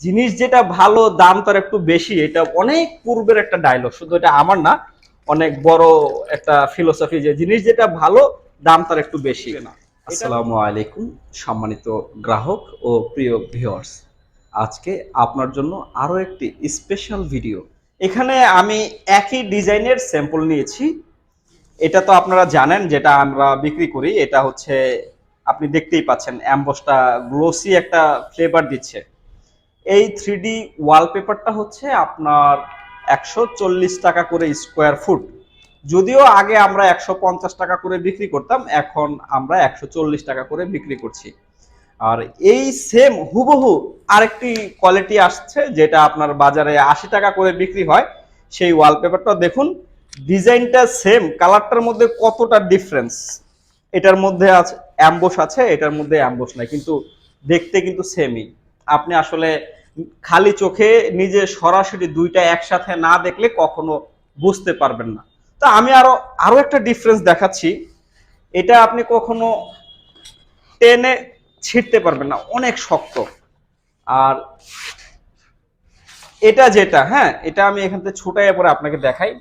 জিনিস যেটা ভালো দাম তার একটু বেশি এটা অনেক পূর্বের একটা ডায়লগ শুধু এটা আমার না অনেক বড় একটা ফিলোসফি যে জিনিস যেটা ভালো দাম তার একটু বেশি। আসসালামু আলাইকুম সম্মানিত গ্রাহক ও প্রিয় ভিউয়ার্স আজকে আপনার জন্য আরও একটি স্পেশাল ভিডিও এখানে আমি একই ডিজাইনের স্যাম্পল নিয়েছি। এটা তো আপনারা জানেন যেটা আমরা বিক্রি করি এটা হচ্ছে আপনি দেখতেই পাচ্ছেন অ্যাম্বসটা গ্লোসি একটা ফ্লেভার দিচ্ছে। এই থ্রি ডি ওয়ালপেপারটা হচ্ছে আপনার একশো চল্লিশ টাকা করে স্কোয়ার ফুট যদিও আগে আমরা একশো পঞ্চাশ টাকা করে বিক্রি করতাম, এখন আমরা একশো চল্লিশ টাকা করে বিক্রি করছি। আর এই সেম হুবহু আরেকটি কোয়ালিটি আসছে, যেটা আপনার বাজারে আশি টাকা করে বিক্রি হয়। সেই ওয়ালপেপারটা দেখুন ডিজাইনটা সেম কালারটার মধ্যে কতটা ডিফারেন্স এটার মধ্যে আছে অ্যাম্বোস আছে, এটার মধ্যে অ্যাম্বোস নাই, কিন্তু দেখতে কিন্তু সেমই আপনি আসলে খালি চোখে নিজে সরাসরি দুইটা একসাথে না দেখলে কখনো বুঝতে পারবেন না। তো আমি আরও আরও একটা ডিফারেন্স দেখাচ্ছি। এটা আপনি কখনো টেনে ছিঁড়তে পারবেন না, অনেক শক্ত। আর এটা যেটা হ্যাঁ এটা আমি এখান থেকে ছুটাইয়া পরে আপনাকে দেখাই।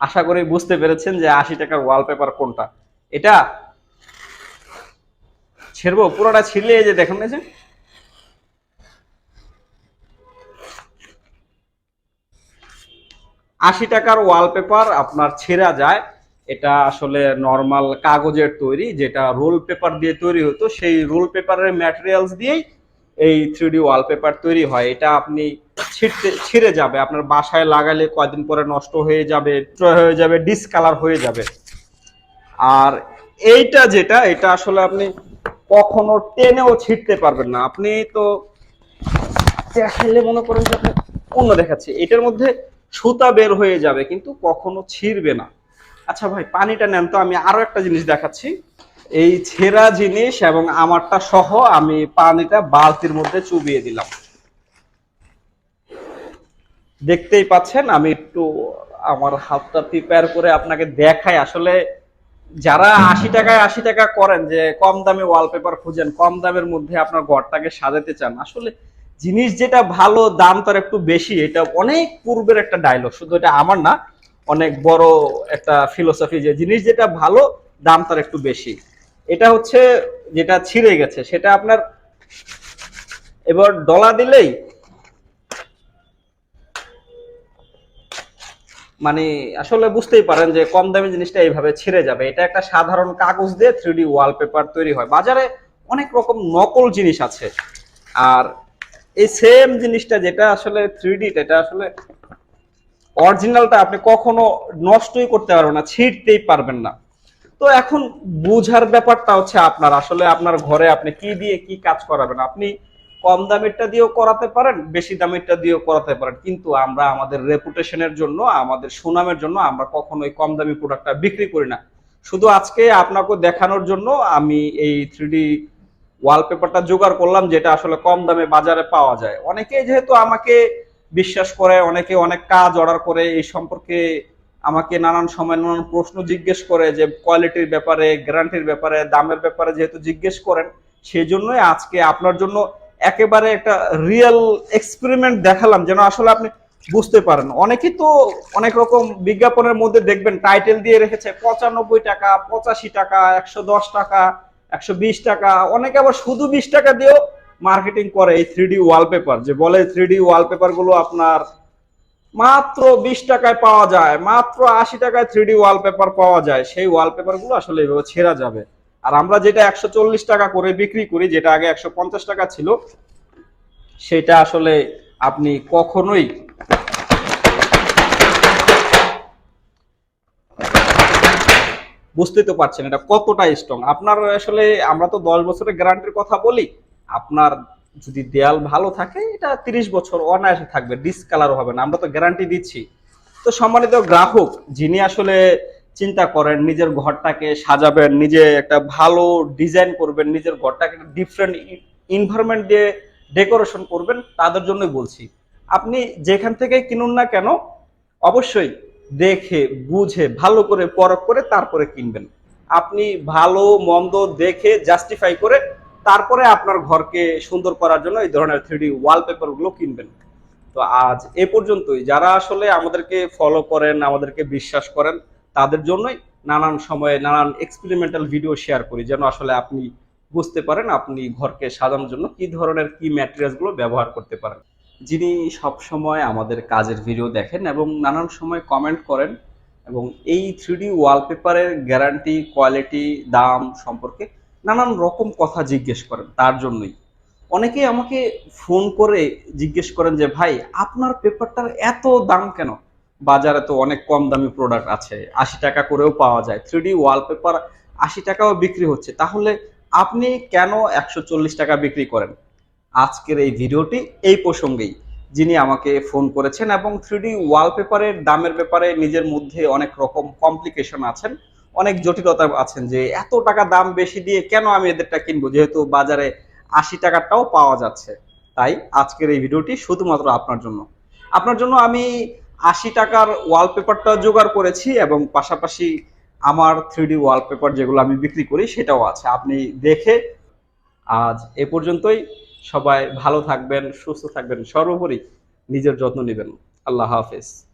আশা করি বুঝতে পেরেছেন যে আশি টাকার ওয়ালপেপার কোনটা। এটা ছেড়বো, পুরোটা এই যে দেখুন এই যে। আশি টাকার ওয়ালপেপার আপনার ছেঁড়া যায়। এটা আসলে নর্মাল কাগজের তৈরি, যেটা রোল পেপার দিয়ে তৈরি হতো, সেই রোল পেপারের ম্যাটেরিয়ালস দিয়েই এই থ্রি ওয়ালপেপার তৈরি হয়। এটা আপনি ছিঁড়তে, ছিঁড়ে যাবে। আপনার বাসায় লাগালে কয়দিন পরে নষ্ট হয়ে যাবে হয়ে যাবে ডিসকালার হয়ে যাবে। আর এইটা যেটা, এটা আসলে আপনি কখনো টেনেও ছিঁড়তে পারবেন না। আপনি তো দেখাইলে মনে করেন যে আপনি অন্য দেখাচ্ছি। এটার মধ্যে সুতা বের হয়ে যাবে, কিন্তু কখনো ছিঁড়বে না। আচ্ছা ভাই, পানিটা নেন তো, আমি আরও একটা জিনিস দেখাচ্ছি। এই ছেঁড়া জিনিস এবং আমারটা সহ আমি পানিটা বালতির মধ্যে চুবিয়ে দিলাম। দেখতেই পাচ্ছেন, আমি একটু আমার হাতটা প্রিপেয়ার করে আপনাকে দেখাই। আসলে যারা আশি টাকায় আশি টাকা করেন যে কম দামে ওয়ালপেপার খুঁজেন, কম দামের মধ্যে আপনার ঘরটাকে সাজাতে চান, আসলে জিনিস যেটা ভালো, দাম তার একটু বেশি, এটা অনেক পূর্বের একটা ডায়লগ শুধু এটা আমার না, অনেক বড় একটা ফিলোসফি যে জিনিস যেটা ভালো, দাম তার একটু বেশি। এটা হচ্ছে যেটা ছিঁড়ে গেছে, সেটা আপনার এবার ডলা দিলেই মানে আসলে বুঝতেই পারেন যে কম দামি জিনিসটা এইভাবে ছিঁড়ে যাবে। এটা একটা সাধারণ কাগজ দিয়ে থ্রি ডি ওয়ালপেপার তৈরি হয়। বাজারে অনেক রকম নকল জিনিস আছে। আর এই সেম জিনিসটা যেটা আসলে থ্রি ডি এটা আসলে অরিজিনালটা আপনি কখনো নষ্টই করতে পারবেন না, ছিঁড়তেই পারবেন না। তো এখন বুঝার ব্যাপারটা হচ্ছে আপনার। আসলে আপনার ঘরে আপনি কি দিয়ে কি কাজ করাবেন? আপনি কম দামেরটা দিয়েও করাতে পারেন, বেশি দামেরটা দিয়েও করাতে পারেন। কিন্তু আমরা আমাদের রেপুটেশনের জন্য, আমাদের সুনামের জন্য আমরা কখনোই কম দামি প্রোডাক্টটা বিক্রি করি না। শুধু আজকে আপনাকে দেখানোর জন্য আমি এই থ্রি ওয়ালপেপারটা জোগাড় করলাম, যেটা আসলে কম দামে বাজারে পাওয়া যায়। অনেকে যেহেতু আমাকে বিশ্বাস করে, অনেকে অনেক কাজ অর্ডার করে, এই সম্পর্কে আমাকে নানান সময় নানান প্রশ্ন জিজ্ঞেস করে যে কোয়ালিটির ব্যাপারে গ্যারান্টির ব্যাপারে, দামের ব্যাপারে যেহেতু জিজ্ঞেস করেন সেই জন্যই আজকে আপনার জন্য একেবারে একটা রিয়েল এক্সপেরিমেন্ট দেখালাম, যেন আসলে আপনি বুঝতে পারেন। অনেকেই তো অনেক রকম বিজ্ঞাপনের মধ্যে দেখবেন টাইটেল দিয়ে রেখেছে, পঁচানব্বই টাকা, পঁচাশি টাকা, একশো দশ টাকা, একশো বিশ টাকা। অনেকে আবার শুধু বিশ টাকা দিয়েও মার্কেটিং করে এই থ্রি ডি ওয়ালপেপার যে বলে থ্রি ডি ওয়ালপেপারগুলো আপনার মাত্র বিশ টাকায় পাওয়া যায়, মাত্র আশি টাকায় থ্রি ডি ওয়ালপেপার পাওয়া যায়। সেই ওয়ালপেপারগুলো আসলে এভাবে ছেঁড়া যাবে। আর আমরা যেটা একশো চল্লিশ টাকা করে বিক্রি করি, যেটা আগে একশো পঞ্চাশ টাকা ছিল, সেটা আসলে আপনি কখনোই বুঝতে তো পারছেন এটা কতটা স্ট্রং আপনার আসলে আমরা তো দশ বছরের গ্যারান্টির কথা বলি, আপনার যদি দেয়াল ভালো থাকে, এটা তিরিশ বছর অনায়াসে থাকবে ডিসকালার হবে না, আমরা তো গ্যারান্টি দিচ্ছি। তো সম্মানিত গ্রাহক, যিনি আসলে চিন্তা করেন, নিজের ঘরটাকে সাজাবেন, নিজে একটা ভালো ডিজাইন করবেন, নিজের ঘরটাকে ডিফারেন্ট ইনভারনমেন্ট দিয়ে ডেকোরেশন করবেন, তাদের জন্যই বলছি। আপনি যেখান থেকে কিনুন না কেন, অবশ্যই দেখে, বুঝে, ভালো করে পরখ করে তারপরে কিনবেন। আপনি ভালো, মন্দ দেখে জাস্টিফাই করে তারপরে আপনার ঘরকে সুন্দর করার জন্য এই ধরনের থ্রি ডি ওয়ালপেপারগুলো কিনবেন। তো আজ এ পর্যন্তই। যারা আসলে আমাদেরকে ফলো করেন, আমাদেরকে বিশ্বাস করেন তাদের জন্যই নানান সময়ে নানান এক্সপেরিমেন্টাল ভিডিও শেয়ার করি, যেন আসলে আপনি বুঝতে পারেন আপনি ঘরকে সাজানোর জন্য কি ধরনের কি ম্যাটেরিয়ালসগুলো ব্যবহার করতে পারেন। যিনি সব সময় আমাদের কাজের ভিডিও দেখেন এবং নানান সময় কমেন্ট করেন এবং এই থ্রিডি ওয়ালপেপারের গ্যারান্টি কোয়ালিটি দাম সম্পর্কে নানান রকম কথা জিজ্ঞেস করেন তার জন্যই। অনেকে আমাকে ফোন করে জিজ্ঞেস করেন যে, ভাই, আপনার পেপারটার এত দাম কেন? বাজারে তো অনেক কম দামি প্রোডাক্ট আছে, আশি টাকা করেও পাওয়া যায়। থ্রিডি ওয়ালপেপার আশি টাকাও বিক্রি হচ্ছে। তাহলে আপনি কেন একশো চল্লিশ টাকা বিক্রি করেন? আজকের এই ভিডিওটি এই প্রসঙ্গেই। যিনি আমাকে ফোন করেছেন এবং থ্রিডি ওয়ালপেপারের দামের ব্যাপারে নিজের মধ্যে অনেক রকম কমপ্লিকেশন আছেন, অনেক জটিলতা আছেন যে এত টাকা দাম বেশি দিয়ে কেন আমি এদেরটা কিনবো? যেহেতু বাজারে আশি টাকাটাও পাওয়া যাচ্ছে। তাই আজকের এই ভিডিওটি শুধুমাত্র আপনার জন্য। আপনার জন্য আমি আশি টাকার ওয়ালপেপারটা জোগাড় করেছি এবং পাশাপাশি আমার থ্রিডি ওয়ালপেপার যেগুলো আমি বিক্রি করি সেটাও আছে। আপনি দেখে আজ এ পর্যন্তই। সবাই ভালো থাকবেন, সুস্থ থাকবেন, সর্বোপরি নিজের যত্ন নেবেন। আল্লাহ হাফেজ।